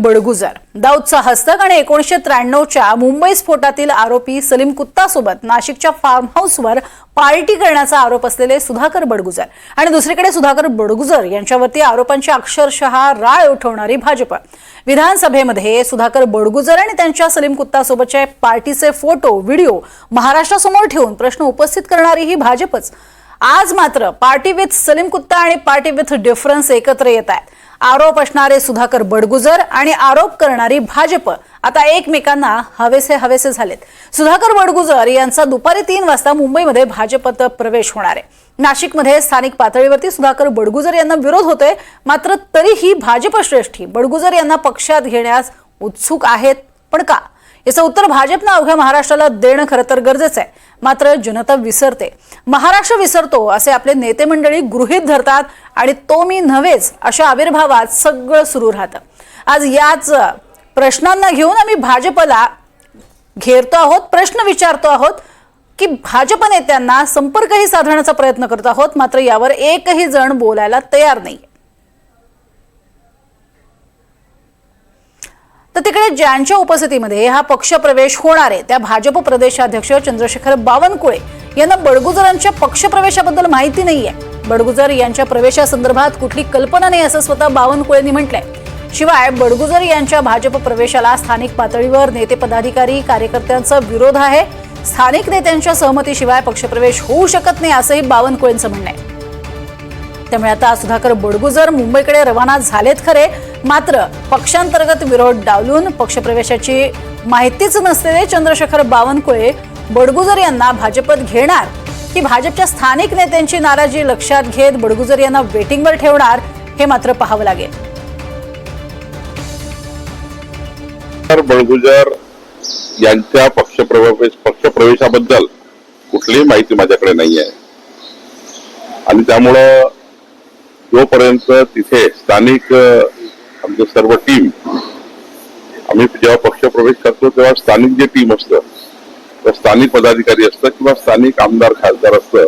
बडगुजर. दाऊदचा हस्तक आणि एकोणीशे त्र्याण्णवच्या मुंबई स्फोटातील आरोपी सलीम कुत्तासोबत नाशिकच्या फार्म हाऊसवर पार्टी करण्याचा आरोप असलेले सुधाकर बडगुजर आणि दुसरीकडे सुधाकर बडगुजर यांच्यावरती आरोपांची अक्षरशः राळ उठवणारी भाजप. विधानसभेमध्ये सुधाकर बडगुजर आणि त्यांच्या सलीम कुत्तासोबतच्या पार्टीचे फोटो व्हिडिओ महाराष्ट्रासमोर ठेवून प्रश्न उपस्थित करणारी ही भाजपच. आज मात्र पार्टी विथ सलीम कुत्ता आणि पार्टी विथ डिफरन्स एकत्र येत आहेत. आरोप असणारे सुधाकर बडगुजर आणि आरोप करणारी भाजप. आता एकमेकांना हवेसे हवेसे झालेत. सुधाकर बडगुजर यांचा दुपारी तीन वाजता मुंबईमध्ये भाजपत प्रवेश होणार आहे. नाशिकमध्ये स्थानिक पातळीवरती सुधाकर बडगुजर यांना विरोध होतोय. मात्र तरीही भाजप श्रेष्ठी बडगुजर यांना पक्षात घेण्यास उत्सुक आहेत. पण का? याचं उत्तर भाजपनं अवघ्या महाराष्ट्राला देणं खरं तर गरजेचं आहे. मात्र जनता विसरते. महाराष्ट्र विसरतो असे आपले नेते मंडळी गृहीत धरतात आणि तो मी नव्हेच अशा आविर्भावात सगळं सुरू राहतं. आज याच प्रश्नांना घेऊन आम्ही भाजपला घेरतो आहोत प्रश्न विचारतो आहोत की भाजप नेत्यांना संपर्कही साधण्याचा प्रयत्न करत आहोत मात्र यावर एकही जण बोलायला तयार नाही तर तिकडे ज्यांच्या उपस्थितीमध्ये हा पक्षप्रवेश होणार आहे त्या भाजप प्रदेशाध्यक्ष चंद्रशेखर बावनकुळे यांना बडगुजरांच्या पक्षप्रवेशाबद्दल माहिती नाही आहे. बडगुजर यांच्या प्रवेशासंदर्भात कुठली कल्पना नाही असं स्वतः बावनकुळेंनी म्हटलंय. शिवाय बडगुजर यांच्या भाजप प्रवेशाला स्थानिक पातळीवर नेते पदाधिकारी कार्यकर्त्यांचा विरोध आहे. स्थानिक नेत्यांच्या सहमतीशिवाय पक्षप्रवेश होऊ शकत नाही असंही बावनकुळेंचं म्हणणं आहे. त्यामुळे आता सुधाकर बडगुजर मुंबईकडे रवाना झालेत खरे मात्र पक्षांतर्गत विरोध डावलून पक्षप्रवेशाची माहितीच नसलेले चंद्रशेखर बावनकुळे. बडगुजर यांना भाजपत घेणार की भाजपच्या स्थानिक नेत्यांची नाराजी लक्षात घेत बडगुजर यांना वेटिंगवर ठेवणार हे मात्र पाहावं लागेल. तर बळगुजर यांच्या पक्षप्रवेश पक्षप्रवेशाबद्दल कुठलीही माहिती माझ्याकडे नाही आहे आणि त्यामुळं जोपर्यंत तिथे स्थानिक आमचं सर्व टीम आम्ही जेव्हा पक्ष प्रवेश करतो तेव्हा स्थानिक जे टीम असतं तर स्थानिक पदाधिकारी असतं किंवा स्थानिक आमदार खासदार असतं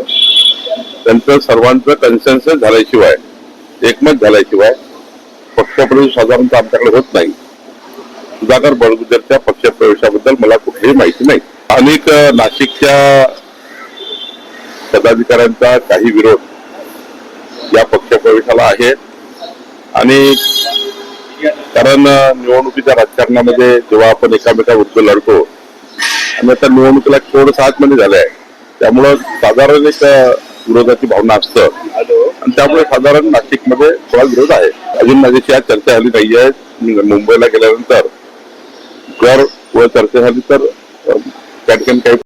त्यांचं सर्वांचं कन्सेन्सस झाल्याशिवाय एकमत झाल्याशिवाय पक्षप्रवेश साधारणतः आमच्याकडे होत नाही. सुधाकर बळगुजरच्या पक्षप्रवेशाबद्दल मला कुठलीही माहिती नाही. अनेक नाशिकच्या पदाधिकाऱ्यांचा काही विरोध या पक्षप्रवेशाला आहे. आणि कारण निवडणुकीच्या राजकारणामध्ये जेव्हा आपण एकामेकाविरुद्ध लढतो आणि आता निवडणुकीला थोड सात महिने झाले आहे त्यामुळं साधारण एक विरोधाची भावना असतं. आणि त्यामुळे साधारण नाशिकमध्ये थोडा विरोध आहे. अजून माझ्याशी आज चर्चा झाली नाहीये. मी मुंबईला गेल्यानंतर जर व चर्चा झाली तर त्या ठिकाणी काही